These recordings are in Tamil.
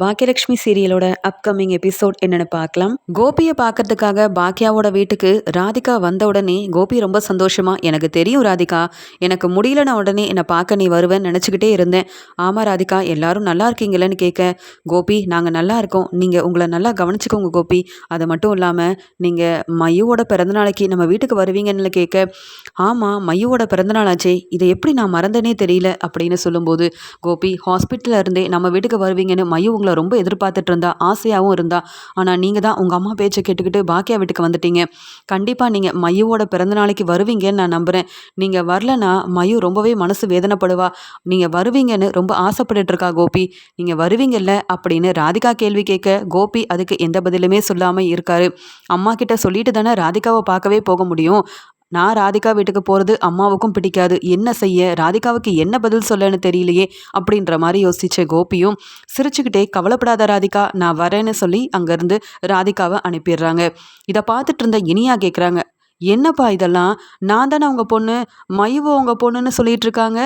பாக்கியலட்சுமி சீரியலோட அப்கமிங் எபிசோட் என்னன்னு பார்க்கலாம். கோபியை பார்க்கறதுக்காக பாக்கியாவோட வீட்டுக்கு ராதிகா வந்த உடனே கோபி ரொம்ப சந்தோஷமா எனக்கு தெரியும் ராதிகா எனக்கு முடியலன உடனே என்னை பார்க்க நீ வருவேன்னு நினச்சிக்கிட்டே இருந்தேன். ஆமாம் ராதிகா எல்லாரும் நல்லா இருக்கீங்களேன்னு கேட்க கோபி நாங்கள் நல்லா இருக்கோம். நீங்கள் உங்களை நல்லா கவனிச்சுக்கோங்க கோபி. அது மட்டும் இல்லாமல் நீங்கள் மையோட பிறந்தநாளைக்கு நம்ம வீட்டுக்கு வருவீங்கன்னு கேட்க ஆமாம் மையோட பிறந்தநாளாச்சே இதை எப்படி நான் மறந்தனே தெரியல. அப்படின்னு சொல்லும்போது கோபி ஹாஸ்பிட்டலில் இருந்தே நம்ம வீட்டுக்கு வருவீங்கன்னு மையு உங்களை ரொம்ப எதிர்பார்த்துட்டு இருந்தா ஆசையாகவும் இருந்தா. ஆனால் நீங்கள் தான் உங்கள் அம்மா பேச்சை கேட்டுக்கிட்டு பாக்கியா வீட்டுக்கு வந்துட்டீங்க. கண்டிப்பாக நீங்கள் மையோட பிறந்த நாளைக்கு வருவீங்கன்னு நான் நம்புகிறேன் நீங்கள் வரலனா மயு ரொம்பவே மனசு வேதனைப்படுவா. நீங்கள் வருவீங்கன்னு ரொம்ப ஆசைப்பட்டுட்டு இருக்கா கோபி. நீங்கள் வருவீங்கல்ல அப்படின்னு ராதிகா கேள்வி கேட்க கோபி அதுக்கு எந்த பதிலுமே சொல்லாமல் இருக்காரு. அம்மா கிட்ட சொல்லிட்டு தானே ராதிகாவை பார்க்கவே போக முடியும். நான் ராதிகா வீட்டுக்கு போகிறது அம்மாவுக்கும் பிடிக்காது. என்ன செய்ய? ராதிகாவுக்கு என்ன பதில் சொல்லன்னு தெரியலையே அப்படின்ற மாதிரி யோசிச்ச கோபியும் சிரிச்சுக்கிட்டே கவலைப்படாத ராதிகா நான் வரேன்னு சொல்லி அங்கேருந்து ராதிகாவை அனுப்பிடுறாங்க. இதை பார்த்துட்டு இருந்த இனியா கேட்குறாங்க என்னப்பா இதெல்லாம்? நான் தானே உங்கள் பொண்ணு? மயுவை உங்கள் பொண்ணுன்னு சொல்லிட்டு இருக்காங்க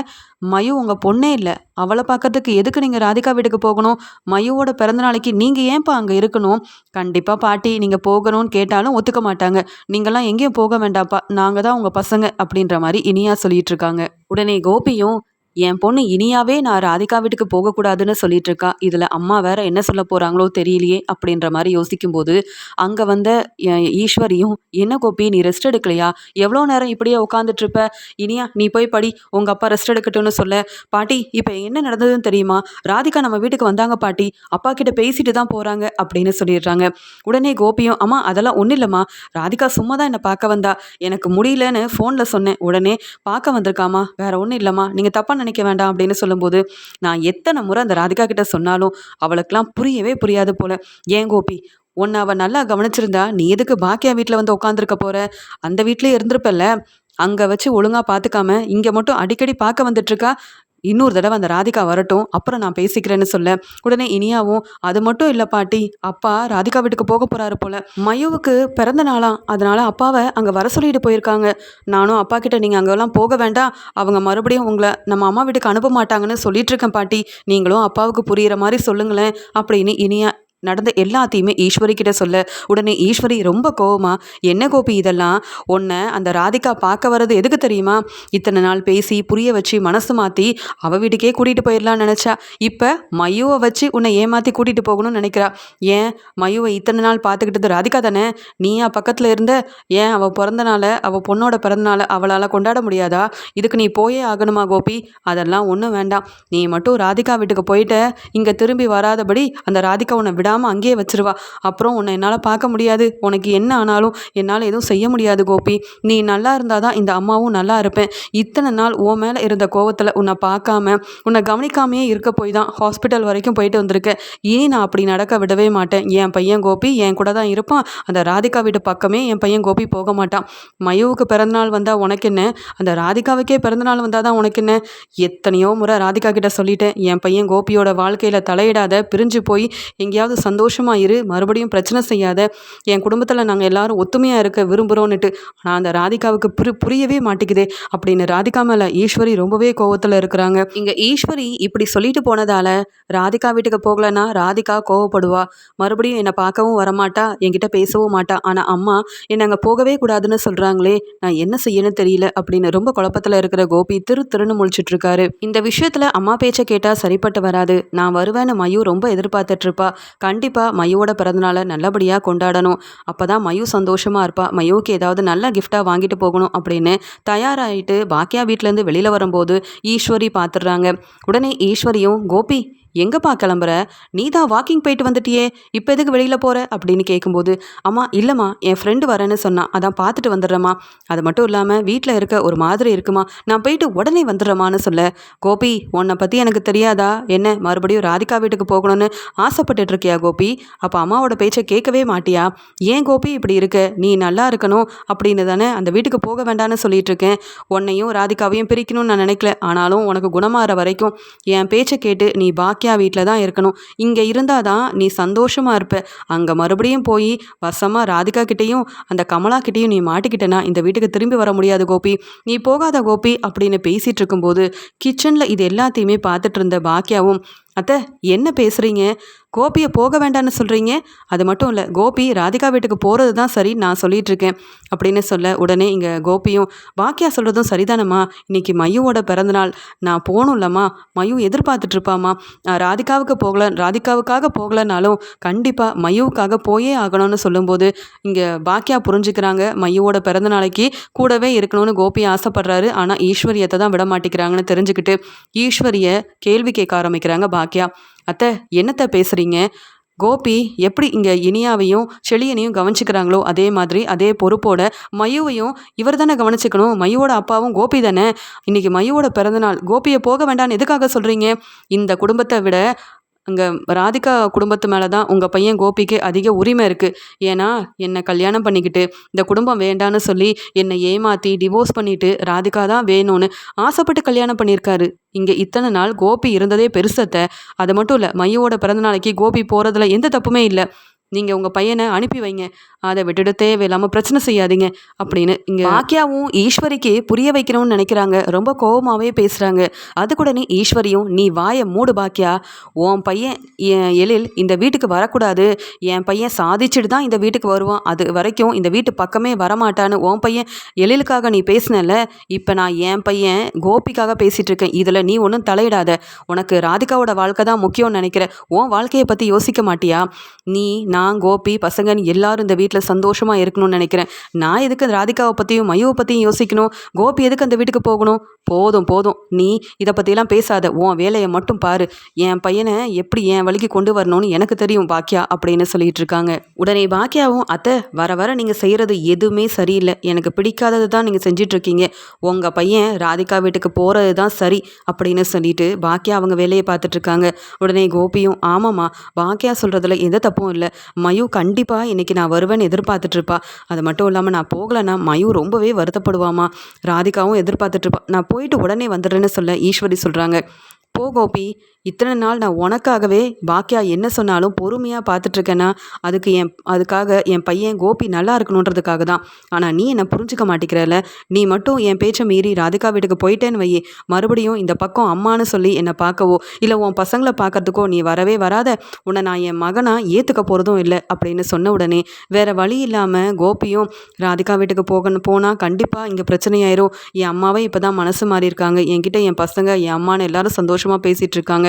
மயு உங்கள் பொண்ணே இல்லை. அவளை பார்க்கறதுக்கு எதுக்கு நீங்கள் ராதிகா வீட்டுக்கு போகணும்? மயுவோட பிறந்த நாளைக்கு நீங்கள் ஏன்ப்பா அங்கே இருக்கணும்? கண்டிப்பாக பாட்டி நீங்கள் போகணும்னு கேட்டாலும் ஒத்துக்க மாட்டாங்க. நீங்களாம் எங்கேயும் போக வேண்டாம்ப்பா. நாங்கள் தான் உங்கள் பசங்க அப்படின்ற மாதிரி இனியா சொல்லிட்டு இருக்காங்க உடனே கோபியும் என் பொண்ணு இனியாவே நான் ராதிகா வீட்டுக்கு போகக்கூடாதுன்னு சொல்லிட்டு இருக்கா இதில் அம்மா வேற என்ன சொல்ல போகிறாங்களோ தெரியலையே அப்படின்ற மாதிரி யோசிக்கும்போது அங்கே வந்த ஈஸ்வரியும் என்ன கோப்பி நீ ரெஸ்ட் எடுக்கலையா? எவ்வளோ நேரம் இப்படியே உட்காந்துட்ருப்ப இனியா நீ போய் படி உங்கள் அப்பா ரெஸ்ட் எடுக்கட்டும்னு சொல்ல. பாட்டி இப்போ என்ன நடந்ததுன்னு தெரியுமா? ராதிகா நம்ம வீட்டுக்கு வந்தாங்க பாட்டி அப்பா கிட்ட பேசிட்டு தான் போகிறாங்க அப்படின்னு சொல்லிடுறாங்க. உடனே கோபியும் அம்மா அதெல்லாம் ஒன்றும் இல்லைம்மா. ராதிகா சும்மா தான் என்னை பார்க்க வந்தா. எனக்கு முடியலன்னு ஃபோனில் சொன்னேன். உடனே பார்க்க வந்திருக்காமா வேற ஒன்றும் இல்லைம்மா. நீங்கள் தப்பான நினைக்க வேண்டாம் அப்படின்னு சொல்லும்போது நான் எத்தனை முறை அந்த ராதிகா கிட்ட சொன்னாலும் அவளுக்கெல்லாம் புரியவே புரியாது போல. ஏன் கோபி? உன்னை அவள் நல்லா கவனிச்சிருந்தா நீ எதுக்கு பாக்கியா வீட்டில் வந்து உட்காந்துருக்க போற? அந்த வீட்லேயே இருந்திருப்பல்ல. அங்கே வச்சு ஒழுங்காக பார்த்துக்காம இங்கே மட்டும் அடிக்கடி பார்க்க வந்துட்டுருக்கா இன்னொரு தடவை அந்த ராதிகா வரட்டும் அப்புறம் நான் பேசிக்கிறேன்னு சொல்ல. உடனே இனியாவும் அது மட்டும் இல்லை பாட்டி அப்பா ராதிகா வீட்டுக்கு போக போகிறாரு போல. மயுவுக்கு பிறந்த நாளாம் அதனால அப்பாவை அங்கே வர சொல்லிட்டு போயிருக்காங்க. நானும் அப்பா கிட்ட நீங்கள் அங்கெல்லாம் போக வேண்டாம். அவங்க மறுபடியும் உங்களை நம்ம அம்மா வீட்டுக்கு அனுப்ப மாட்டாங்கன்னு சொல்லிட்டு இருக்கேன் பாட்டி. நீங்களும் அப்பாவுக்கு புரியிற மாதிரி சொல்லுங்களேன் அப்படின்னு இனியா நடந்த எல்லாத்தையுமே ஈஸ்வரி கிட்ட சொல்ல உடனே ஈஸ்வரி ரொம்ப கோவமா என்ன கோபி இதெல்லாம்? உன்னை அந்த ராதிகா பார்க்க வர்றது எதுக்கு தெரியுமா? இத்தனை நாள் பேசி புரிய வச்சு மனசு மாற்றி அவ வீட்டுக்கே கூட்டிகிட்டு போயிடலாம்னு நினச்சா. இப்போ மயுவை வச்சு உன்னை ஏமாற்றி கூட்டிகிட்டு போகணும்னு நினைக்கிறா. ஏன்? மயுவை இத்தனை நாள் பார்த்துக்கிட்டது ராதிகா தானே? நீயா பக்கத்தில் இருந்த? ஏன் அவள் பிறந்தனால அவள் பொண்ணோட பிறந்தனால அவளால் கொண்டாட முடியாதா? இதுக்கு நீ போயே ஆகணுமா கோபி? அதெல்லாம் ஒன்றும் வேண்டாம். நீ மட்டும் ராதிகா வீட்டுக்கு போயிட்ட இங்கே திரும்பி வராதபடி அந்த ராதிகா உன்னை விடா விடாமல் அங்கேயே வச்சிருவா. அப்புறம் உன்னை என்னால் பார்க்க முடியாது. உனக்கு என்ன ஆனாலும் என்னால் எதுவும் செய்ய முடியாது கோபி. நீ நல்லா இருந்தால் தான் இந்த அம்மாவும் நல்லா இருப்பேன். இத்தனை நாள் உன் மேலே இருந்த கோவத்தில் உன்னை பார்க்காம உன்னை கவனிக்காமையே இருக்க போய் தான் ஹாஸ்பிட்டல் வரைக்கும் போயிட்டு வந்திருக்கேன் இனி நான் அப்படி நடக்க விடவே மாட்டேன்? என் பையன் கோபி என் கூட தான் இருப்பான். அந்த ராதிகா வீட்டு பக்கமே என் பையன் கோபி போக மாட்டான். மயுவுக்கு பிறந்தநாள் வந்தால் உனக்கு என்ன? அந்த ராதிகாவுக்கே பிறந்தநாள் வந்தால் தான் உனக்கு என்ன? எத்தனையோ முறை ராதிகா கிட்ட சொல்லிட்டேன். என் பையன் கோபியோட வாழ்க்கையில் தலையிடாத பிரிஞ்சு போய் எங்கேயாவது சந்தோஷமாக இரு மறுபடியும் பிரச்சனை செய்யாத என் குடும்பத்தில் நாங்கள் எல்லாரும் ஒத்துமையாக இருக்க விரும்புகிறோன்னுட்டு ஆனால் அந்த ராதிகாவுக்கு புரி புரியவே மாட்டேங்குதே அப்படின்னு ராதிகா மேலே ஈஸ்வரி ரொம்பவே கோவத்தில் இருக்கிறாங்க. இங்கே ஈஸ்வரி இப்படி சொல்லிட்டு போனதால் ராதிகா வீட்டுக்கு போகலன்னா ராதிகா கோவப்படுவா. மறுபடியும் என்னை பார்க்கவும் வரமாட்டா என்கிட்ட பேசவும் மாட்டா. ஆனால் அம்மா என்னை அங்கே போகவே கூடாதுன்னு சொல்கிறாங்களே நான் என்ன செய்யணும்னு தெரியல அப்படின்னு ரொம்ப குழப்பத்தில் இருக்கிற கோபி திரு திருன்னு முழிச்சிட்டு இருக்காரு இந்த விஷயத்தில் அம்மா பேச்சை கேட்டால் சரிப்பட்டு வராது. நான் வருவேன்னு மயூ ரொம்ப எதிர்பார்த்துட்ருப்பா கண் கண்டிப்பாக மையோட பிறந்தநாளை நல்லபடியாக கொண்டாடணும். அப்போ தான் மயு சந்தோஷமாக இருப்பா. மயுவுக்கு ஏதாவது நல்ல கிஃப்டாக வாங்கிட்டு போகணும் அப்படின்னு தயாராகிட்டு பாக்கியா வீட்டிலேருந்து வெளியில் வரும்போது ஈஸ்வரி பார்த்துடுறாங்க உடனே ஈஸ்வரியும் கோபி எங்கேப்பா கிளம்புற? நீ தான் வாக்கிங் போயிட்டு வந்துட்டியே. இப்போ எதுக்கு வெளியில் போகிற அப்படின்னு கேட்கும்போது அம்மா இல்லைம்மா என் ஃப்ரெண்டு வரேன்னு சொன்னான் அதான் பார்த்துட்டு வந்துடுறேம்மா. அது மட்டும் இல்லாமல் வீட்டில் இருக்க ஒரு மாதிரி இருக்குமா? நான் போயிட்டு உடனே வந்துடுறேம்மான்னு சொல்ல. கோபி உன்னை பற்றி எனக்கு தெரியாதா? என்ன மறுபடியும் ராதிகா வீட்டுக்கு போகணும்னு ஆசைப்பட்டுட்டு இருக்கியா கோபி? அப்போ அம்மாவோட பேச்சை கேட்கவே மாட்டியா? ஏன் கோபி இப்படி இருக்க? நீ நல்லா இருக்கணும் அப்படின்னு தானே அந்த வீட்டுக்கு போக வேண்டாம்னு சொல்லிட்டு இருக்கேன். உன்னையும் ராதிகாவையும் பிரிக்கணும்னு நான் நினைக்கல. ஆனாலும் உனக்கு குணமாற வரைக்கும் என் பேச்சை கேட்டு நீ பாக்கி பாக்கியா வீட்டில் தான் இருக்கணும். இங்கே இருந்தால் தான் நீ சந்தோஷமாக இருப்ப. அங்கே மறுபடியும் போய் வசமாக ராதிகா கிட்டேயும் அந்த கமலா கிட்டேயும் நீ மாட்டிக்கிட்டேன்னா இந்த வீட்டுக்கு திரும்பி வர முடியாது கோபி. நீ போகாத கோபி அப்படின்னு பேசிகிட்டு இருக்கும்போது கிச்சனில் இது எல்லாத்தையுமே பார்த்துட்டு இருந்த பாக்கியாவும் அத்தை என்ன பேசுகிறீங்க கோபியை போக வேண்டாம்னு சொல்கிறீங்க அது மட்டும் இல்லை கோபி ராதிகா வீட்டுக்கு போகிறது தான் சரி நான் சொல்லிகிட்ருக்கேன் இருக்கேன் அப்படின்னு சொல்ல உடனே இங்கே கோபியும் பாக்கியா சொல்கிறதும் சரிதானம்மா? இன்னைக்கு மையுவோட பிறந்தநாள் நான் போகணும்லம்மா மயு எதிர்பார்த்துட்ருப்பாம்மா ராதிகாவுக்கு போகல ராதிகாவுக்காக போகலனாலும் கண்டிப்பாக மயுவுக்காக போயே ஆகணும்னு சொல்லும்போது இங்கே பாக்கியா புரிஞ்சுக்கிறாங்க மையுவோட பிறந்த நாளைக்கு கூடவே இருக்கணும்னு கோபி ஆசைப்படுறாரு. ஆனால் ஈஸ்வரியத்தை தான் விட மாட்டேங்கிறாங்கன்னு தெரிஞ்சுக்கிட்டு ஈஸ்வரிய கேள்வி கேட்க ஆரம்பிக்கிறாங்க பாக்கியா. அத்தை என்னத்தை பேசுகிறீங்க கோபி எப்படி இங்கே இனியாவையும் செழியனையும் கவனிச்சுக்கிறாங்களோ அதே மாதிரி அதே பொறுப்போட மயுவையும் இவர் தானே கவனிச்சுக்கணும். மயுவோட அப்பாவும் கோபி தானே. இன்னைக்கு மயுவோட பிறந்தநாள் கோபியை போக வேண்டாம்னு எதுக்காக சொல்கிறீங்க இந்த குடும்பத்தை விட அங்கே ராதிகா குடும்பத்து மேலே தான் உங்கள் பையன் கோபிக்கு அதிக உரிமை இருக்குது ஏன்னா என்னை கல்யாணம் பண்ணிக்கிட்டு இந்த குடும்பம் வேண்டான்னு சொல்லி என்னை ஏமாற்றி டிவோர்ஸ் பண்ணிவிட்டு ராதிகா தான் வேணும்னு ஆசைப்பட்டு கல்யாணம் பண்ணியிருக்காரு. இங்கே இத்தனை நாள் கோபி இருந்ததே பெருசத்தை. அது மட்டும் இல்லை மையோட பிறந்த நாளைக்கு கோபி போகிறதுல எந்த தப்புமே இல்லை. நீங்கள் உங்கள் பையனை அனுப்பி வைங்க. அதை விட்டுட்டு தேவையில்லாமல் பிரச்சனை செய்யாதீங்க அப்படின்னு இங்கே பாக்கியாவும் ஈஸ்வரிக்கு புரிய வைக்கணும்னு நினைக்கிறாங்க. ரொம்ப கோபமாகவே பேசுகிறாங்க அது கூட நீ ஈஸ்வரியும் நீ வாயை மூடு பாக்கியா உன் பையன் என் எழில் இந்த வீட்டுக்கு வரக்கூடாது. என் பையன் சாதிச்சுட்டு தான் இந்த வீட்டுக்கு வருவான். அது வரைக்கும் இந்த வீட்டு பக்கமே வரமாட்டான்னு உன் பையன் எழிலுக்காக நீ பேசினல இப்போ நான் என் பையன் கோபிக்காக பேசிகிட்டு இருக்கேன் இதில் நீ ஒன்றும் தலையிடாத. உனக்கு ராதிகாவோட வாழ்க்கை தான் முக்கியம்னு நினைக்கிற. உன் வாழ்க்கையை பற்றி யோசிக்க மாட்டியா? நீ நான் நான் கோபி பசங்கன்னு எல்லாரும் இந்த வீட்டில் சந்தோஷமாக இருக்கணும்னு நினைக்கிறேன். நான் எதுக்கு ராதிகாவை பற்றியும் மயுவை பற்றியும் யோசிக்கணும்? கோபி எதுக்கு அந்த வீட்டுக்கு போகணும்? போதும் போதும். நீ இதை பற்றிலாம் பேசாத. உன் வேலையை மட்டும் பாரு. என் பையனை எப்படி என் வழிக்கு கொண்டு வரணும்னு எனக்கு தெரியும் பாக்கியா அப்படின்னு சொல்லிட்டு இருக்காங்க. உடனே பாக்கியாவும் அத்தை வர வர நீங்கள் செய்கிறது எதுவுமே சரியில்லை. எனக்கு பிடிக்காதது தான் நீங்கள் செஞ்சிட்ருக்கீங்க உங்கள் பையன் ராதிகா வீட்டுக்கு போகிறது தான் சரி அப்படின்னு சொல்லிட்டு பாக்கியா அவங்க வேலையை பார்த்துட்ருக்காங்க உடனே கோபியும் ஆமாம்மா பாக்கியா சொல்கிறதுல எந்த தப்பும் இல்லை. மயூ கண்டிப்பாக இன்றைக்கி நான் வருவேன்னு எதிர்பார்த்துட்ருப்பா. அது மட்டும் இல்லாமல் நான் போகலைன்னா மயூ ரொம்பவே வருத்தப்படுவாமா. ராதிகாவும் எதிர்பார்த்துட்ருப்பா. நான் போயிட்டு உடனே வந்துடுறேன்னு சொல்ல ஈஸ்வரி சொல்கிறாங்க போ கோபி. இத்தனை நாள் நான் உனக்காகவே பாக்கியா என்ன சொன்னாலும் பொறுமையாக பார்த்துட்ருக்கேன்னா அதுக்கு என் அதுக்காக என் பையன் கோபி நல்லா இருக்கணுன்றதுக்காக தான் ஆனால் நீ என்னை புரிஞ்சுக்க மாட்டேங்கிறல நீ மட்டும் என் பேச்சை மீறி ராதிகா வீட்டுக்கு போயிட்டேன்னு வையே. மறுபடியும் இந்த பக்கம் அம்மான்னு சொல்லி என்னை பார்க்கவோ இல்லை உன் பசங்களை பார்க்கறதுக்கோ நீ வரவே வராத. உன்னை நான் என் மகனாக ஏற்றுக்க போகிறதும் இல்லை அப்படின்னு சொன்ன உடனே வேறு வழி இல்லாமல் கோபியும் ராதிகா வீட்டுக்கு போகணும் போனால் கண்டிப்பாக இங்கே பிரச்சனையாயிரும். என் அம்மாவே இப்போ தான் மனசு மாறி இருக்காங்க என்கிட்ட என் பசங்க என் அம்மான்னு எல்லாரும் சந்தோஷமாக பேசிகிட்டு இருக்காங்க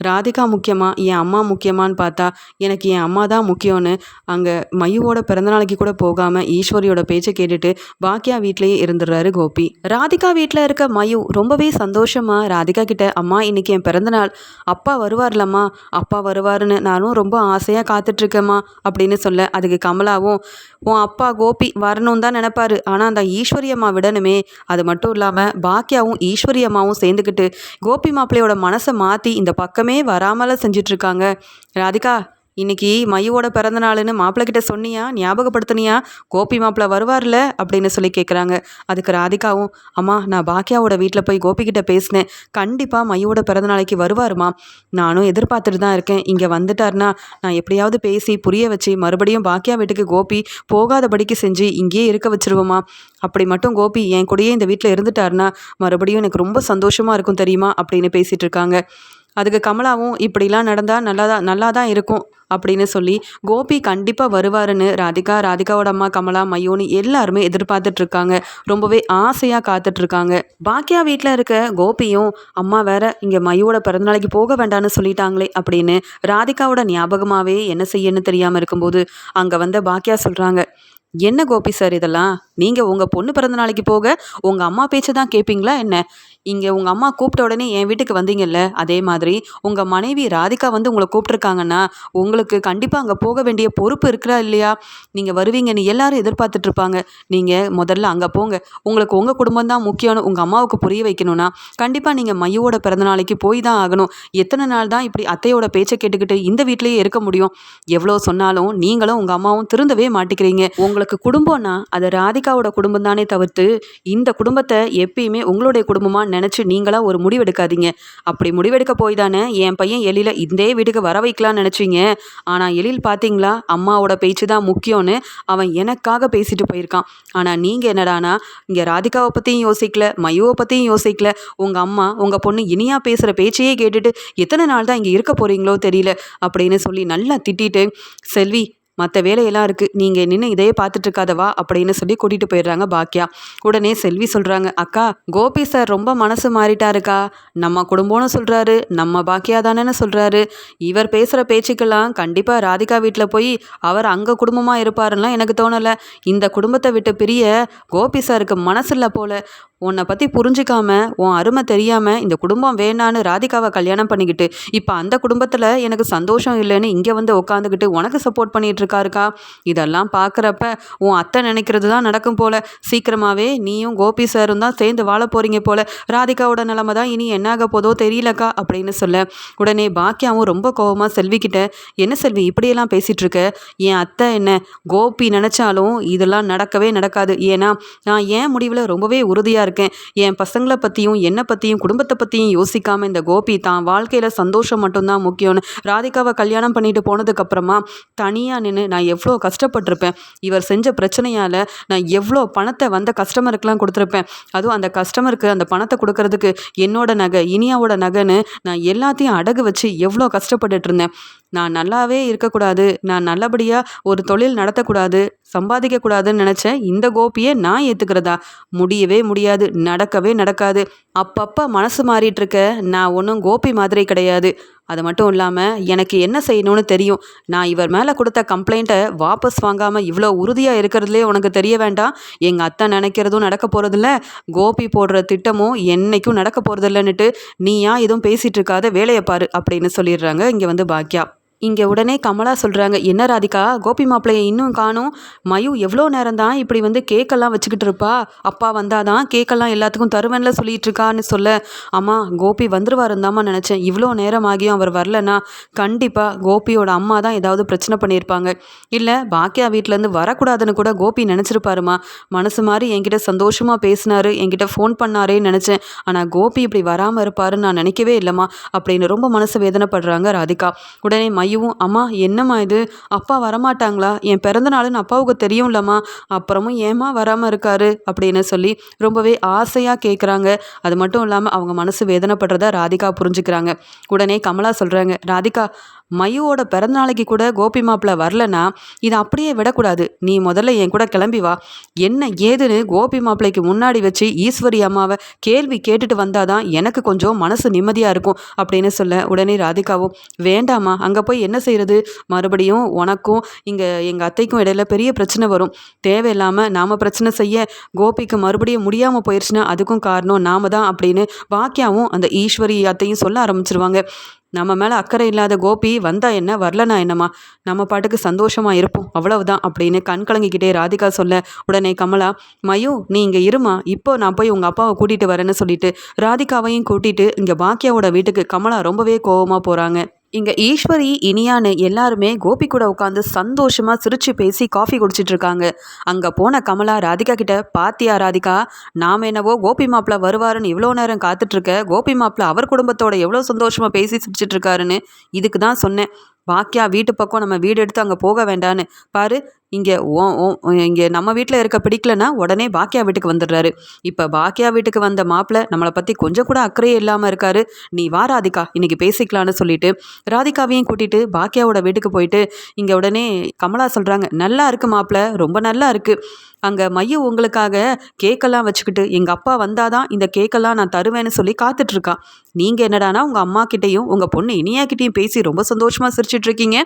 ராதிகா முக்கியமா என் அம்மா முக்கியமான்னு பார்த்தா எனக்கு என் அம்மா தான் முக்கியம்னு அங்கே மயுவோட பிறந்தநாளைக்கு கூட போகாமல் ஈஸ்வரியோட பேச்சை கேட்டுட்டு பாக்கியா வீட்லேயே இருந்துடுறாரு கோபி. ராதிகா வீட்டில் இருக்க மயு ரொம்பவே சந்தோஷமாக ராதிகா கிட்ட அம்மா இன்னைக்கு என் பிறந்தநாள் அப்பா வருவார்லம்மா. அப்பா வருவாருன்னு நானும் ரொம்ப ஆசையாக காத்துட்ருக்கேம்மா அப்படின்னு சொல்ல அதுக்கு கமலாவும் உன் அப்பா கோபி வரணும் தான் நினைப்பாரு. ஆனால் அந்த ஈஸ்வரி அம்மா விடணுமே. அது மட்டும் இல்லாமல் பாக்கியாவும் ஈஸ்வரி அம்மாவும் சேர்ந்துக்கிட்டு கோபி மாப்பிள்ளையோட மனசை மாற்றி இந்த பக்கம் வராமல செஞ்சிட்ருக்காங்க. ராதிகா இன்னைக்கு மையோட பிறந்த நாளுன்னு மாப்பிள்ளை கிட்ட சொன்னியா? ஞாபகப்படுத்தினியா? கோபி மாப்பிள்ள வருவார்ல? அப்படின்னு சொல்லி கேட்குறாங்க அதுக்கு ராதிகாவும் அம்மா நான் பாக்கியாவோட வீட்டில் போய் கோபி கிட்ட பேசினேன். கண்டிப்பாக மையோட பிறந்த நாளைக்கு வருவாருமா. நானும் எதிர்பார்த்துட்டு தான் இருக்கேன். இங்கே வந்துட்டார்னா நான் எப்படியாவது பேசி புரிய வச்சு மறுபடியும் பாக்கியா வீட்டுக்கு கோபி போகாதபடிக்கு செஞ்சு இங்கேயே இருக்க வச்சிருவோமா. அப்படி மட்டும் கோபி என் கூடயே இந்த வீட்டில் இருந்துட்டார்னா மறுபடியும் எனக்கு ரொம்ப சந்தோஷமாக இருக்கும் தெரியுமா? அப்படின்னு பேசிகிட்டு இருக்காங்க அதுக்கு கமலாவும் இப்படிலாம் நடந்தால் நல்லா தான் நல்லா தான் இருக்கும் அப்படின்னு சொல்லி கோபி கண்டிப்பாக வருவாருன்னு ராதிகா ராதிகாவோட அம்மா கமலா மயோனி எல்லாருமே எதிர்பார்த்துட்ருக்காங்க. ரொம்பவே ஆசையாக காத்துட்ருக்காங்க. பாக்கியா வீட்டில் இருக்க கோபியும் அம்மா வேற இங்கே மயோட பிறந்தநாளைக்கு போக வேண்டாம்னு சொல்லிட்டாங்களே அப்படின்னு ராதிகாவோட ஞாபகமாகவே என்ன செய்யன்னு தெரியாமல் இருக்கும்போது அங்கே வந்த பாக்கியா சொல்கிறாங்க என்ன கோபி சார் இதெல்லாம்? நீங்கள் உங்கள் பொண்ணு பிறந்த நாளைக்கு போக உங்கள் அம்மா பேச்சை தான் கேட்பீங்களா என்ன? இங்கே உங்கள் அம்மா கூப்பிட்ட உடனே என் வீட்டுக்கு வந்தீங்கல்ல? அதே மாதிரி உங்கள் மனைவி ராதிகா வந்து உங்களை கூப்பிட்ருக்காங்கன்னா உங்களுக்கு கண்டிப்பாக அங்கே போக வேண்டிய பொறுப்பு இருக்கிறா இல்லையா? நீங்கள் வருவீங்கன்னு எல்லாரும் எதிர்பார்த்துட்ருப்பாங்க நீங்கள் முதல்ல அங்கே போங்க. உங்களுக்கு உங்கள் குடும்பம் தான் முக்கியம்னு உங்கள் அம்மாவுக்கு புரிய வைக்கணும்னா கண்டிப்பாக நீங்கள் மையோட பிறந்த நாளைக்கு போய் தான் ஆகணும். எத்தனை நாள் தான் இப்படி அத்தையோட பேச்சை கேட்டுக்கிட்டு இந்த வீட்லேயே இருக்க முடியும்? எவ்வளோ சொன்னாலும் நீங்களும் உங்கள் அம்மாவும் திருந்தவே மாட்டிக்கிறீங்க உங்களுக்கு குடும்பம்னா அது ராதிகாவோட குடும்பம் தானே தவிர்த்து இந்த குடும்பத்தை எப்பயுமே உங்களுடைய குடும்பமாக நினச்சி நீங்களாக ஒரு முடிவெடுக்காதீங்க. அப்படி முடிவெடுக்க போய் தானே என் பையன் எழில இதே வீட்டுக்கு வர வைக்கலாம்னு நினச்சிங்க. ஆனால் எழில் பார்த்தீங்களா அம்மாவோட பேச்சு தான் முக்கியம்னு அவன் எனக்காக பேசிட்டு போயிருக்கான். ஆனால் நீங்கள் என்னடானா இங்கே ராதிகாவை பற்றியும் யோசிக்கல மயுவை பற்றியும் யோசிக்கல. உங்கள் அம்மா உங்கள் பொண்ணு இனியா பேசுகிற பேச்சையே கேட்டுட்டு எத்தனை நாள் தான் இங்கே இருக்க போகிறீங்களோ தெரியல அப்படின்னு சொல்லி நல்லா திட்டிட்டு செல்வி மற்ற வேலையெல்லாம் இருக்குது நீங்கள் நின்று இதையே பார்த்துட்ருக்காதவா அப்படின்னு சொல்லி கூட்டிகிட்டு போயிடுறாங்க பாக்கியா உடனே செல்வி சொல்கிறாங்க அக்கா கோபி சார் ரொம்ப மனசு மாறிட்டாருக்கா. நம்ம குடும்பம்னு சொல்கிறாரு நம்ம பாக்கியா தானேன்னு சொல்கிறாரு இவர் பேசுகிற பேச்சுக்கெல்லாம் கண்டிப்பாக ராதிகா வீட்டில் போய் அவர் அங்கே குடும்பமாக இருப்பாருலாம் எனக்கு தோணலை. இந்த குடும்பத்தை விட்டு பிரிய கோபி சாருக்கு மனசில்லை போல. உன்னை பற்றி புரிஞ்சிக்காம உன் அருமை தெரியாமல் இந்த குடும்பம் வேணான்னு ராதிகாவை கல்யாணம் பண்ணிக்கிட்டு இப்போ அந்த குடும்பத்தில் எனக்கு சந்தோஷம் இல்லைன்னு இங்கே வந்து உட்காந்துக்கிட்டு உனக்கு சப்போர்ட் பண்ணிகிட்டு இருக்காருக்கா இதெல்லாம் பார்க்குறப்ப உன் அத்தை நினைக்கிறது தான் நடக்கும் போல. சீக்கிரமாகவே நீயும் கோபி சாரும் தான் சேர்ந்து வாழ போகிறீங்க போல. ராதிகாவோட நிலமை தான் இனி என்னாக போதோ தெரியலக்கா அப்படின்னு சொல்ல. உடனே பாக்கியாவும் ரொம்ப கோபமாக செல்விக்கிட்ட என்ன செல்வி இப்படியெல்லாம் பேசிகிட்டு இருக்க என் அத்தை என்ன கோபி நினச்சாலும் இதெல்லாம் நடக்கவே நடக்காது. ஏன்னா நான் ஏன் முடிவில் ரொம்பவே உறுதியாக இருக்கேன். என் பசங்களை பற்றியும் என்னை பற்றியும் குடும்பத்தை பற்றியும் யோசிக்காமல் இந்த கோபி தான் வாழ்க்கையில் சந்தோஷம் மட்டும்தான் முக்கியம்னு ராதிகாவை கல்யாணம் பண்ணிட்டு போனதுக்கப்புறமா தனியாக நின்று நான் எவ்வளோ கஷ்டப்பட்டிருப்பேன். இவர் செஞ்ச பிரச்சனையால் நான் எவ்வளோ பணத்தை வந்த கஸ்டமருக்கெலாம் கொடுத்துருப்பேன். அதுவும் அந்த கஸ்டமருக்கு அந்த பணத்தை கொடுக்கறதுக்கு என்னோட நகை இனியாவோட நகைன்னு நான் எல்லாத்தையும் அடகு வச்சு எவ்வளோ கஷ்டப்பட்டுட்டு இருந்தேன். நான் நல்லாவே இருக்கக்கூடாது நான் நல்லபடியாக ஒரு தொழில் நடத்தக்கூடாது சம்பாதிக்கக்கூடாதுன்னு நினச்சேன். இந்த கோபியை நான் ஏற்றுக்கிறதா முடியவே முடியாது. நடக்கவே நடக்காது. அப்பப்போ மனசு மாறிட்டுருக்க நான் ஒன்றும் கோபி மாதிரி கிடையாது. அது மட்டும் இல்லாமல் எனக்கு என்ன செய்யணும்னு தெரியும். நான் இவர் மேலே கொடுத்த கம்ப்ளைண்ட்டை வாபஸ் வாங்காமல் இவ்வளோ உறுதியாக இருக்கிறதுலே உனக்கு தெரிய வேண்டாம். எங்கள் அத்தை நினைக்கிறதும் நடக்க போகிறதில்ல கோபி போடுற திட்டமும் என்றைக்கும் நடக்க போகிறதில்லன்னுட்டு நீ ஏன் எதுவும் பேசிகிட்டு இருக்காத வேலையை பாரு அப்படின்னு சொல்லிடுறாங்க. இங்கே வந்து பாக்யா. இங்கே உடனே கமலா சொல்கிறாங்க என்ன ராதிகா? கோபி மாப்பிள்ளையை இன்னும் காணும். மயு எவ்வளோ நேரம் தான் இப்படி வந்து கேக்கெல்லாம் வச்சுக்கிட்டு இருப்பா? அப்பா வந்தாதான் கேக்கெல்லாம் எல்லாத்துக்கும் தருவேன்ல சொல்லிட்டு இருக்கான்னு சொல்ல. அம்மா கோபி வந்துருவாருந்தாமா நினச்சேன். இவ்வளோ நேரம் ஆகியும் அவர் வரலன்னா கண்டிப்பாக கோபியோட அம்மா தான் ஏதாவது பிரச்சனை பண்ணியிருப்பாங்க. இல்லை பாக்கியா வீட்டிலேருந்து வரக்கூடாதுன்னு கூட கோபி நினச்சிருப்பாருமா. மனசு மாதிரி என்கிட்ட சந்தோஷமாக பேசினாரு என்கிட்ட ஃபோன் பண்ணாரேன்னு நினச்சேன். ஆனால் கோபி இப்படி வராமல் இருப்பாருன்னு நான் நினைக்கவே இல்லைம்மா அப்படின்னு ரொம்ப மனசு வேதனைப்படுறாங்க ராதிகா. உடனே மயு ஐயும் அம்மா என்னம்மா இது? அப்பா வரமாட்டாங்களா? என் பிறந்தநாளுன்னு அப்பாவுக்கு தெரியும்லம்மா. அப்புறமும் ஏமா வராமல் இருக்காரு? அப்படின்னு சொல்லி ரொம்பவே ஆசையாக கேட்குறாங்க அது மட்டும் இல்லாமல் அவங்க மனசு வேதனைப்படுறத ராதிகா புரிஞ்சுக்கிறாங்க. உடனே கமலா சொல்கிறாங்க ராதிகா மயுவோட பிறந்தநாளைக்கு கூட கோபி மாப்பிள்ள வரலனா இதை அப்படியே விடக்கூடாது. நீ முதல்ல என் கூட கிளம்பி வா. என்ன ஏதுன்னு கோபி மாப்பிள்ளைக்கு முன்னாடி வச்சு ஈஸ்வரி அம்மாவை கேள்வி கேட்டுட்டு வந்தாதான் எனக்கு கொஞ்சம் மனசு நிம்மதியாக இருக்கும் அப்படின்னு சொல்ல உடனே ராதிகாவும் வேண்டாமா அங்கே போய் என்ன செய்கிறது மறுபடியும் உனக்கும் இங்கே எங்கள் அத்தைக்கும் இடையில பெரிய பிரச்சனை வரும். தேவையில்லாமல் நாம் பிரச்சனை செய்ய கோபிக்கு மறுபடியும் முடியாமல் போயிடுச்சுன்னா அதுக்கும் காரணம் நாம தான் அப்படின்னு பாக்கியாவும் அந்த ஈஸ்வரி அத்தையும் சொல்ல ஆரம்பிச்சிருவாங்க. நம்ம மேலே அக்கறை இல்லாத கோபி வந்தா என்ன வரலனா என்னம்மா? நம்ம பாட்டுக்கு சந்தோஷமாக இருப்போம். அவ்வளவுதான் அப்படின்னு கண் கலங்கிக்கிட்டே ராதிகா சொல்ல உடனே கமலா மயு நீ இங்கே இருமா? இப்போ நான் போய் உங்கள் அப்பாவை கூட்டிகிட்டு வரேன்னு சொல்லிட்டு ராதிகாவையும் கூட்டிகிட்டு இங்கே பாக்கியாவோட வீட்டுக்கு கமலா ரொம்பவே கோபமாக போகிறாங்க இங்கே ஈஸ்வரி இனியான்னு எல்லாருமே கோபி கூட உட்காந்து சந்தோஷமாக சிரித்து பேசி காஃபி குடிச்சிட்டு இருக்காங்க அங்கே போன கமலா ராதிகா கிட்ட பாத்தியா ராதிகா நாம் என்னவோ கோபி மாப்பிள்ள வருவாருன்னு இவ்வளோ நேரம் காத்துட்ருக்க கோபி மாப்பிள்ள அவர் குடும்பத்தோட எவ்வளோ சந்தோஷமாக பேசி சிரிச்சிட்டு இருக்காருன்னு இதுக்கு தான் சொன்னேன். பாக்கியா வீட்டு பக்கம் நம்ம வீடு எடுத்து அங்கே போக வேண்டான்னு. பாரு இங்கே ஓ ஓ இங்கே நம்ம வீட்டில் இருக்க பிடிக்கலன்னா உடனே பாக்கியா வீட்டுக்கு வந்துடுறாரு. இப்போ பாக்கியா வீட்டுக்கு வந்த மாப்பிள்ளை நம்மளை பற்றி கொஞ்சம் கூட அக்கறையே இல்லாமல் இருக்காரு. நீ வா ராதிகா இன்னைக்கு பேசிக்கலான்னு சொல்லிட்டு ராதிகாவையும் கூட்டிகிட்டு பாக்கியாவோட வீட்டுக்கு போயிட்டு இங்கே உடனே கமலா சொல்கிறாங்க நல்லா இருக்குது மாப்பிள்ளை ரொம்ப நல்லா இருக்குது அங்கே மைய உங்களுக்காக கேக்கெல்லாம் வச்சுக்கிட்டு எங்கள் அப்பா வந்தாதான் இந்த கேக்கெல்லாம் நான் தருவேன்னு சொல்லி காத்துட்ருக்கான் நீங்கள் என்னடானா உங்கள் அம்மா கிட்டேயும் உங்கள் பொண்ணு இனியா கிட்டேயும் பேசி ரொம்ப சந்தோஷமாக சிரிச்சிட்ருக்கீங்க.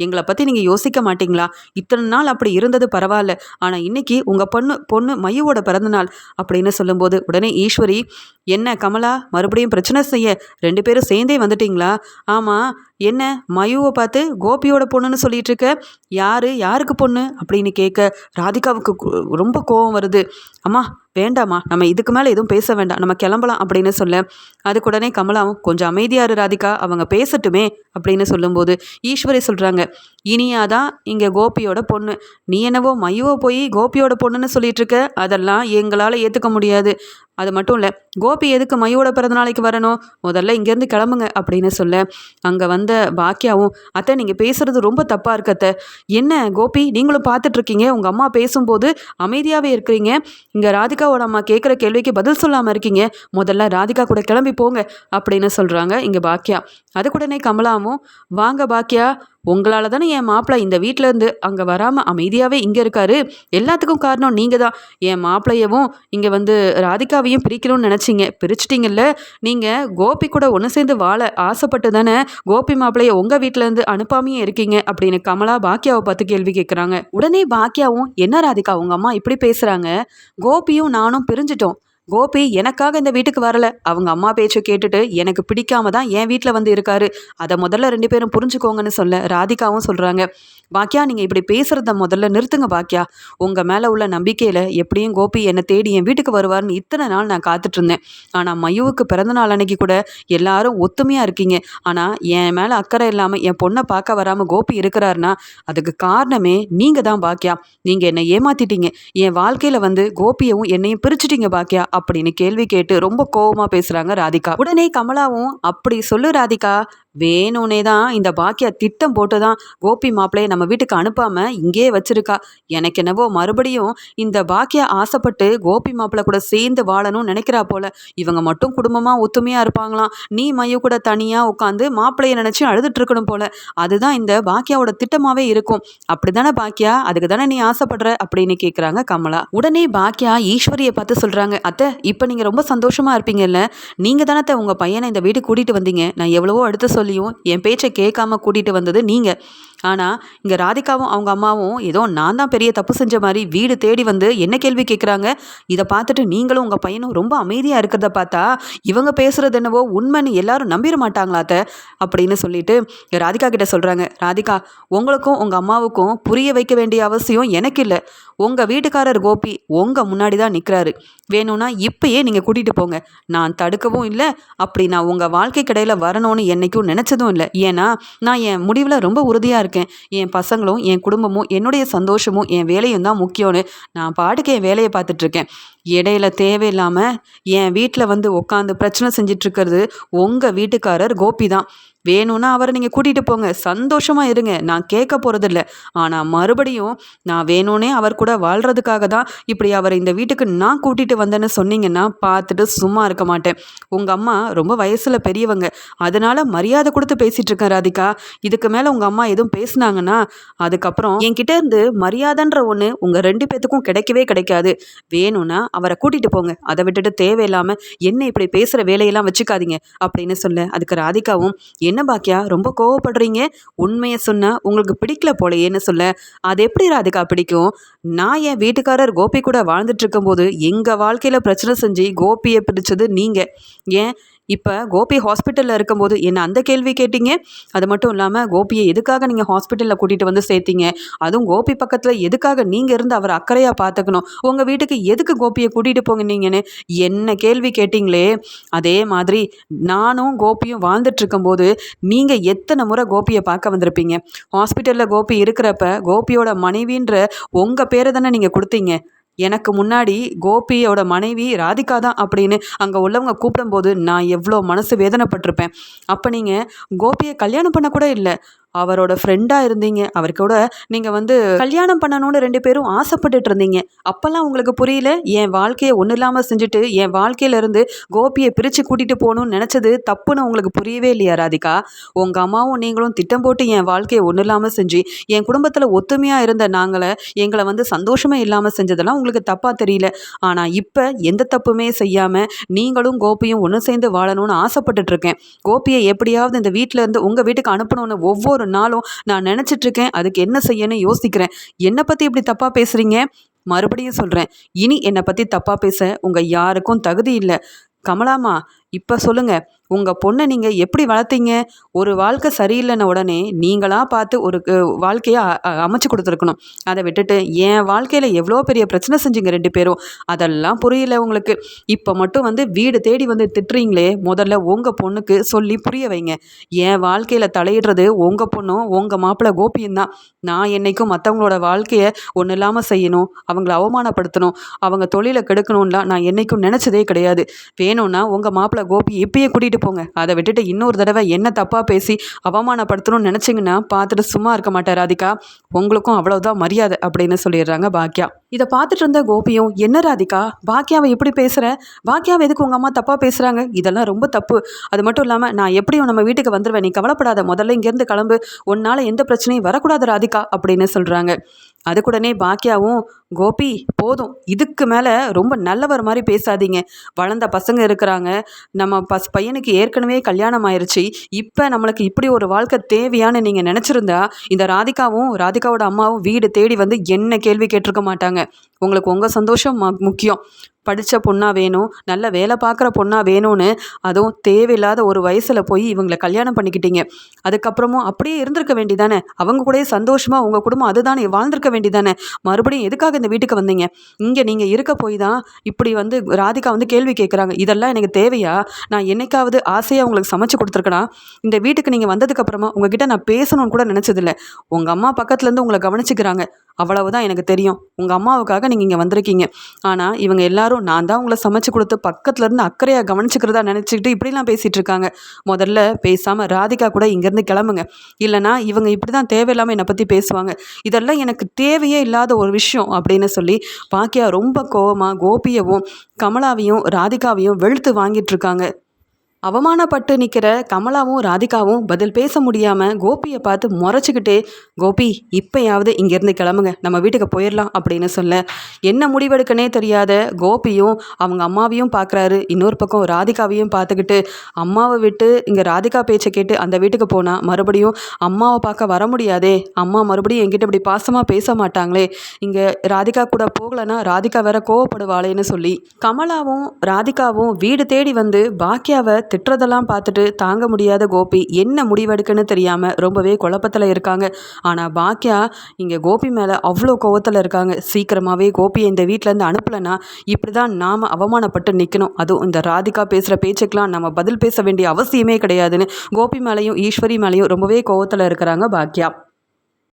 எங்களை பற்றி நீங்கள் யோசிக்க மாட்டிங்களா? இத்தனை நாள் அப்படி இருந்தது பரவாயில்ல ஆனால் இன்னைக்கு உங்கள் பொண்ணு பொண்ணு மையோட பிறந்தநாள் அப்படின்னு சொல்லும்போது உடனே ஈஸ்வரி என்ன கமலா மறுபடியும் பிரச்சனை செய்ய? ரெண்டு பேரும் சேர்ந்தே வந்துட்டிங்களா? ஆமாம் என்ன மயுவை பார்த்து கோபியோட பொண்ணுன்னு சொல்லிட்டு இருக்க யாரு யாருக்கு பொண்ணு? அப்படின்னு கேட்க ராதிகாவுக்கு ரொம்ப கோவம் வருது. அம்மா வேண்டாம்மா நம்ம இதுக்கு மேலே எதுவும் பேச வேண்டாம். நம்ம கிளம்பலாம் அப்படின்னு சொல்ல அதுக்கு உடனே கமலாவும் கொஞ்சம் அமைதியாரு ராதிகா அவங்க பேசட்டுமே அப்படின்னு சொல்லும்போது ஈஸ்வரி சொல்கிறாங்க இனியாதான் இங்கே கோபியோட பொண்ணு. நீ என்னவோ மையுவோ போய் கோபியோட பொண்ணுன்னு சொல்லிட்டு இருக்க அதெல்லாம் எங்களால் ஏற்றுக்க முடியாது. அது மட்டும் இல்லை கோபி எதுக்கு மையோட பிறந்த நாளைக்கு வரணும்? முதல்ல இங்கேருந்து கிளம்புங்க அப்படின்னு சொல்ல அங்கே வந்து பாக்கியாவும் அத்தை நீங்கள் பேசுறது ரொம்ப தப்பாக இருக்கத்த என்ன கோபி நீங்களும் பார்த்துட்ருக்கீங்க. உங்கள் அம்மா பேசும்போது அமைதியாகவே இருக்கிறீங்க. இங்கே ராதிகாவோட அம்மா கேட்குற கேள்விக்கு பதில் சொல்லாமல் இருக்கீங்க. முதல்ல ராதிகா கூட கிளம்பி போங்க அப்படின்னு சொல்கிறாங்க இங்கே பாக்கியா. அதுக்குடனே கமலாவும் வாங்க பாக்கியா உங்களால் தானே என் மாப்பிள்ளை இந்த வீட்டிலேருந்து அங்கே வராமல் அமைதியாகவே இங்கே இருக்காரு? எல்லாத்துக்கும் காரணம் நீங்கள் தான் என் மாப்பிள்ளையவும் இங்கே வந்து ராதிகாவையும் பிரிக்கணும்னு நினச்சிங்க. பிரிச்சிட்டிங்கல்ல? நீங்கள் கோபி கூட ஒன்று சேர்ந்து வாழ ஆசைப்பட்டு தானே கோபி மாப்பிள்ளைய உங்கள் வீட்டிலேருந்து அனுப்பாமையே இருக்கீங்க அப்படின்னு கமலா பாக்கியாவை பார்த்து கேள்வி கேட்குறாங்க உடனே பாக்கியாவும் என்ன ராதிகா உங்கள் அம்மா இப்படி பேசுகிறாங்க கோபியும் நானும் பிரிஞ்சிட்டோம். கோபி எனக்காக இந்த வீட்டுக்கு வரல. அவங்க அம்மா பேச்சை கேட்டுட்டு எனக்கு பிடிக்காம தான் என் வீட்டில் வந்து இருக்காரு. அதை முதல்ல ரெண்டு பேரும் புரிஞ்சுக்கோங்கன்னு சொல்ல ராதிகாவும் சொல்கிறாங்க பாக்கியா நீங்கள் இப்படி பேசுகிறத முதல்ல நிறுத்துங்க பாக்கியா உங்கள் மேலே உள்ள நம்பிக்கையில் எப்படியும் கோபி என்னை தேடி என் வீட்டுக்கு வருவார்னு இத்தனை நாள் நான் காத்துட்டு இருந்தேன் ஆனால் மயுவுக்கு பிறந்த நாள் அன்னைக்கு கூட எல்லாரும் ஒத்துமையாக இருக்கீங்க. ஆனால் என் மேலே அக்கறை இல்லாமல் என் பொண்ணை பார்க்க வராமல் கோபி இருக்கிறாருன்னா அதுக்கு காரணமே நீங்கள் தான் பாக்கியா நீங்கள் என்னை ஏமாத்திட்டீங்க. என் வாழ்க்கையில் வந்து கோபியவும் என்னையும் பிரிச்சுட்டீங்க பாக்கியா அப்படின்னு கேள்வி கேட்டு ரொம்ப கோவமாக பேசுகிறாங்க ராதிகா. உடனே கமலாவும் அப்படி சொல்லு ராதிகா. வேணும்னே தான் இந்த பாக்கியா திட்டம் போட்டு தான் கோபி மாப்பிள்ளைய நம்ம வீட்டுக்கு அனுப்பாம இங்கேயே வச்சிருக்கா. எனக்கு என்னவோ மறுபடியும் இந்த பாக்கியா ஆசைப்பட்டு கோபி மாப்பிள்ளை கூட சேர்ந்து வாழணும்னு நினைக்கிறா போல. இவங்க மட்டும் குடும்பமா ஒத்துமையா இருப்பாங்களாம். நீ மைய கூட தனியா உட்காந்து மாப்பிள்ளைய நினைச்சு அழுதுட்டு இருக்கணும் போல. அதுதான் இந்த பாக்கியாவோட திட்டமாவே இருக்கும். அப்படிதானே பாக்கியா? அதுக்கு தானே நீ ஆசைப்படுற? அப்படின்னு கேக்குறாங்க கமலா. உடனே பாக்கியா ஈஸ்வரியை பார்த்து சொல்றாங்க அத்தை இப்போ நீங்க ரொம்ப சந்தோஷமா இருப்பீங்கல்ல. நீங்க தானே உங்கள் உங்க பையனை இந்த வீட்டுக்கு கூட்டிட்டு வந்தீங்க. நான் எவ்வளவோ அடுத்து சொல்லியும் என் பேச்சை கேட்காம கூட்டிட்டு வந்தது நீங்க. ஆனால் இங்கே ராதிகாவும் அவங்க அம்மாவும் ஏதோ நான் தான் பெரிய தப்பு செஞ்ச மாதிரி வீடு தேடி வந்து என்ன கேள்வி கேட்குறாங்க இதை பார்த்துட்டு நீங்களும் உங்கள் பையனும் ரொம்ப அமைதியாக இருக்கிறத பார்த்தா இவங்க பேசுகிறது என்னவோ உண்மைன்னு எல்லாரும் நம்பிட மாட்டாங்களாத்த அப்படின்னு சொல்லிட்டு ராதிகா கிட்ட சொல்கிறாங்க ராதிகா உங்களுக்கும் உங்கள் அம்மாவுக்கும் புரிய வைக்க வேண்டிய அவசியம் எனக்கு இல்லை. உங்கள் வீட்டுக்காரர் கோபி உங்கள் முன்னாடி தான் நிற்கிறாரு வேணும்னா இப்பயே நீங்கள் கூட்டிகிட்டு போங்க. நான் தடுக்கவும் இல்லை அப்படி நான் உங்கள் வாழ்க்கை கடையில் வரணும்னு என்றைக்கும் நினச்சதும் இல்லை. ஏன்னா நான் என் முடிவில் ரொம்ப உறுதியாக இருக்கேன் இருக்கேன். என் பசங்களும் என் குடும்பமும் என்னுடைய சந்தோஷமும் என் வேலையும் தான் முக்கியம்னு நான் பாட்டுக்கு என் வேலையை பார்த்துட்ருக்கேன் இடையில தேவையில்லாமல் என் வீட்டில் வந்து உட்காந்து பிரச்சனை செஞ்சிட்ருக்கிறது உங்கள் வீட்டுக்காரர் கோபி தான். வேணும்னா அவரை நீங்கள் கூட்டிகிட்டு போங்க. சந்தோஷமாக இருங்க. நான் கேட்க போகிறதில்ல ஆனால் மறுபடியும் நான் வேணும்னே அவர் கூட வாழ்கிறதுக்காக தான் இப்படி அவரை இந்த வீட்டுக்கு நான் கூட்டிகிட்டு வந்தேன்னு சொன்னீங்கன்னா பார்த்துட்டு சும்மா இருக்க மாட்டேன். உங்கள் அம்மா ரொம்ப வயசில் பெரியவங்க. அதனால் மரியாதை கொடுத்து பேசிகிட்டு இருக்கேன் ராதிகா. இதுக்கு மேலே உங்கள் அம்மா எதுவும் பேசுனாங்கன்னா அதுக்கப்புறம் என்கிட்ட இருந்து மரியாதைன்ற ஒன்று உங்கள் ரெண்டு பேத்துக்கும் கிடைக்கவே கிடைக்காது. வேணும்னா அவரை கூட்டிகிட்டு போங்க. அதை விட்டுட்டு தேவையில்லாமல் என்ன இப்படி பேசுகிற வேலையெல்லாம் வச்சுக்காதீங்க அப்படின்னு சொல்ல அதுக்கு ராதிகாவும் என்ன பாக்கியா ரொம்ப கோவப்படுறீங்க? உண்மையை சொன்னால் உங்களுக்கு பிடிக்கல போலையேன்னு சொல்ல அது எப்படி ராதிகா பிடிக்கும்? நான் என் வீட்டுக்காரர் கோபி கூட வாழ்ந்துட்டு இருக்கும்போது எங்கள் வாழ்க்கையில் பிரச்சனை செஞ்சு கோபியை பிடிச்சது நீங்கள் ஏன்? இப்போ கோபி ஹாஸ்பிட்டலில் இருக்கும்போது என்ன அந்த கேள்வி கேட்டீங்க? அது மட்டும் இல்லாமல் கோபியை எதுக்காக நீங்கள் ஹாஸ்பிட்டலில் கூட்டிகிட்டு வந்து சேர்த்தீங்க? அதுவும் கோபி பக்கத்தில் எதுக்காக நீங்கள் இருந்து அவர் அக்கறையாக பார்த்துக்கணும்? உங்கள் வீட்டுக்கு எதுக்கு கோபியை கூட்டிகிட்டு போங்க நீங்கன்னு என்ன கேள்வி கேட்டிங்களே? அதே மாதிரி நானும் கோபியும் வாழ்ந்துட்டுருக்கும்போது நீங்கள் எத்தனை முறை கோபியை பார்க்க வந்திருப்பீங்க? ஹாஸ்பிட்டலில் கோபி இருக்கிறப்ப கோபியோட மனைவின்ற உங்கள் பேரை தானே நீங்கள் கொடுத்தீங்க? எனக்கு முன்னாடி கோபியோட மனைவி ராதிகா தான் அப்படின்னு அங்கே உள்ளவங்க கூப்பிடும்போது நான் எவ்வளோ மனசு வேதனைப்பட்டிருப்பேன். அப்போ நீங்கள் கோபியை கல்யாணம் பண்ண கூட இல்லை. அவரோட ஃப்ரெண்டாக இருந்தீங்க. அவர் கூட நீங்கள் வந்து கல்யாணம் பண்ணணும்னு ரெண்டு பேரும் ஆசைப்பட்டுட்டு இருந்தீங்க. அப்போல்லாம் உங்களுக்கு புரியல? என் வாழ்க்கையை ஒன்றும் இல்லாமல் செஞ்சுட்டு என் வாழ்க்கையிலேருந்து கோபியை பிரித்து கூட்டிகிட்டு போகணும்னு நினச்சது தப்புன்னு உங்களுக்கு புரியவே இல்லையா ராதிகா? உங்கள் அம்மாவும் நீங்களும் திட்டம் போட்டு என் வாழ்க்கையை ஒன்றும் இல்லாமல் செஞ்சு என் குடும்பத்தில் ஒத்துமையாக இருந்த நாங்களை எங்களை வந்து சந்தோஷமே இல்லாமல் செஞ்சதெல்லாம் உங்களுக்கு தப்பாக தெரியல. ஆனால் இப்போ எந்த தப்புமே செய்யாமல் நீங்களும் கோபியும் ஒன்று சேர்ந்து வாழணும்னு ஆசைப்பட்டுட்ருக்கேன் கோபியை எப்படியாவது இந்த வீட்டில் இருந்து உங்கள் வீட்டுக்கு அனுப்பணும்னு ஒவ்வொரு நாளும் நான் நினச்சிட்டு இருக்கேன் அதுக்கு என்ன செய்யணும்னு யோசிக்கிறேன். என்னை பற்றி இப்படி தப்பாக பேசுகிறீங்க மறுபடியும் சொல்கிறேன் இனி என்னை பற்றி தப்பாக பேச உங்கள் யாருக்கும் தகுதி இல்லை. கமலாமா இப்போ சொல்லுங்கள் உங்கள் பொண்ணை நீங்கள் எப்படி வளர்த்தீங்க? ஒரு வாழ்க்கை சரியில்லைன உடனே நீங்களாக பார்த்து ஒரு வாழ்க்கையை அமைச்சு கொடுத்துருக்கணும். அதை விட்டுட்டு என் வாழ்க்கையில் எவ்வளோ பெரிய பிரச்சனை செஞ்சீங்க ரெண்டு பேரும்? அதெல்லாம் புரியல உங்களுக்கு. இப்போ மட்டும் வந்து வீடு தேடி வந்து திட்டுறீங்களே முதல்ல உங்கள் பொண்ணுக்கு சொல்லி புரிய வைங்க. என் வாழ்க்கையில் தலையிடுறது உங்கள் பொண்ணும் உங்கள் மாப்பிள்ளை கோபியும் தான். நான் என்னைக்கும் மற்றவங்களோட வாழ்க்கையை ஒன்றும் இல்லாமல் செய்யணும் அவங்கள அவமானப்படுத்தணும் அவங்க தொழிலை கெடுக்கணும்லாம் நான் என்னைக்கும் நினச்சதே கிடையாது. வேணும்னா உங்கள் மாப்பிள்ளை கோபி இப்பயே கூட்டிகிட்டு போங்க. அதை விட்டுட்டு இன்னொரு தடவை என்ன தப்பாக பேசி அவமானப்படுத்தணும்னு நினச்சிங்கன்னா பார்த்துட்டு சும்மா இருக்க மாட்டார் ராதிகா. உங்களுக்கும் அவ்வளோதான் மரியாதை அப்படின்னு சொல்லிடுறாங்க பாக்கியா இதை பார்த்துட்டு இருந்த கோபியும் என்ன ராதிகா? பாக்கியாவை எப்படி பேசுகிற பாக்கியாவை எதுக்கு உங்கள் அம்மா தப்பாக பேசுகிறாங்க இதெல்லாம் ரொம்ப தப்பு. அது மட்டும் இல்லாமல் நான் எப்படியும் நம்ம வீட்டுக்கு வந்துடுவேன் நீ கவலைப்படாத. முதல்ல இங்கேருந்து கிளம்பு. உன்னால் எந்த பிரச்சனையும் வரக்கூடாது ராதிகா அப்படின்னு சொல்கிறாங்க அதுக்குடனே பாக்கியாவும் கோபி போதும். இதுக்கு மேலே ரொம்ப நல்லவர் மாதிரி பேசாதீங்க. வளர்ந்த பசங்க இருக்கிறாங்க. நம்ம பஸ் பையனுக்கு ஏற்கனவே கல்யாணம் ஆயிடுச்சு இப்போ நம்மளுக்கு இப்படி ஒரு வாழ்க்கை தேவையான்னு நீங்கள் நினச்சிருந்தா இந்த ராதிகாவும் ராதிகாவோட அம்மாவும் வீடு தேடி வந்து என்ன கேள்வி கேட்டிருக்க மாட்டாங்க. உங்களுக்கு உங்கள் சந்தோஷம் முக்கியம். படித்த பொண்ணாக வேணும் நல்ல வேலை பார்க்குற பொண்ணாக வேணும்னு அதுவும் தேவையில்லாத ஒரு வயசில் போய் இவங்களை கல்யாணம் பண்ணிக்கிட்டீங்க. அதுக்கப்புறமும் அப்படியே இருந்திருக்க வேண்டிதானே அவங்க கூட சந்தோஷமாக உங்கள் குடும்பம் அதுதானே? வாழ்ந்திருக்க வேண்டிதானே மறுபடியும் எதுக்காக இந்த வீட்டுக்கு வந்தீங்க? இங்கே நீங்கள் இருக்க போய் தான் இப்படி வந்து ராதிகா வந்து கேள்வி கேட்குறாங்க இதெல்லாம் எனக்கு தேவையா? நான் என்னைக்காவது ஆசையாக உங்களுக்கு சமைச்சு கொடுத்துருக்கேனா? இந்த வீட்டுக்கு நீங்கள் வந்ததுக்கப்புறமா உங்ககிட்ட நான் பேசணும்னு கூட நினச்சதில்ல. உங்கள் அம்மா பக்கத்துலேருந்து உங்களை கவனிச்சுக்கிறாங்க. அவ்வளவுதான் எனக்கு தெரியும். உங்கள் அம்மாவுக்காக நீங்கள் இங்கே வந்திருக்கீங்க. ஆனால் இவங்க எல்லாரும் நான் தான் உங்களை சமைச்சு கொடுத்து பக்கத்துலேருந்து அக்கறையாக கவனிச்சுக்கிறதா நினச்சிக்கிட்டு இப்படிலாம் பேசிகிட்டு இருக்காங்க. முதல்ல பேசாமல் ராதிகா கூட இங்கேருந்து கிளம்புங்க. இல்லைனா இவங்க இப்படி தான் தேவையில்லாமல் என்னை பற்றி பேசுவாங்க. இதெல்லாம் எனக்கு தேவையே இல்லாத ஒரு விஷயம் அப்படின்னு சொல்லி பாக்கியா ரொம்ப கோவமாக கோபியவும் கமலாவையும் ராதிகாவையும் வெளுத்து வாங்கிட்டு இருக்காங்க. அவமானப்பட்டு நிற்கிற கமலாவும் ராதிகாவும் பதில் பேச முடியாமல் கோபியை பார்த்து முறைச்சிக்கிட்டே கோபி இப்போயாவது இங்கேருந்து கிளம்புங்க. நம்ம வீட்டுக்கு போயிடலாம் அப்படின்னு சொல்ல என்ன முடிவெடுக்கனே தெரியாத கோபியும் அவங்க அம்மாவையும் பார்க்குறாரு இன்னொரு பக்கம் ராதிகாவையும் பார்த்துக்கிட்டு அம்மாவை விட்டு இங்கே ராதிகா பேச்சை கேட்டு அந்த வீட்டுக்கு போனால் மறுபடியும் அம்மாவை பார்க்க வர முடியாதே. அம்மா மறுபடியும் எங்கிட்ட இப்படி பாசமாக பேச மாட்டாங்களே. இங்கே ராதிகா கூட போகலன்னா ராதிகா வேற கோவப்படுவாளேன்னு சொல்லி கமலாவும் ராதிகாவும் வீடு தேடி வந்து பாக்கியாவை திட்டுறதெல்லாம் பார்த்துட்டு தாங்க முடியாத கோபி என்ன முடிவெடுக்குன்னு தெரியாமல் ரொம்பவே குழப்பத்தில் இருக்காங்க. ஆனால் பாக்கியா இங்கே கோபி மேலே அவ்வளோ கோவத்தில் இருக்காங்க. சீக்கிரமாகவே கோபியை இந்த வீட்டிலேருந்து அனுப்பலைன்னா இப்படி தான் நாம் அவமானப்பட்டு நிற்கணும் அதுவும் இந்த ராதிகா பேசுகிற பேச்சுக்கெலாம் நம்ம பதில் பேச வேண்டிய அவசியமே கிடையாதுன்னு கோபி மேலேயும் ஈஸ்வரி மேலேயும் ரொம்பவே கோவத்தில் இருக்கிறாங்க பாக்கியா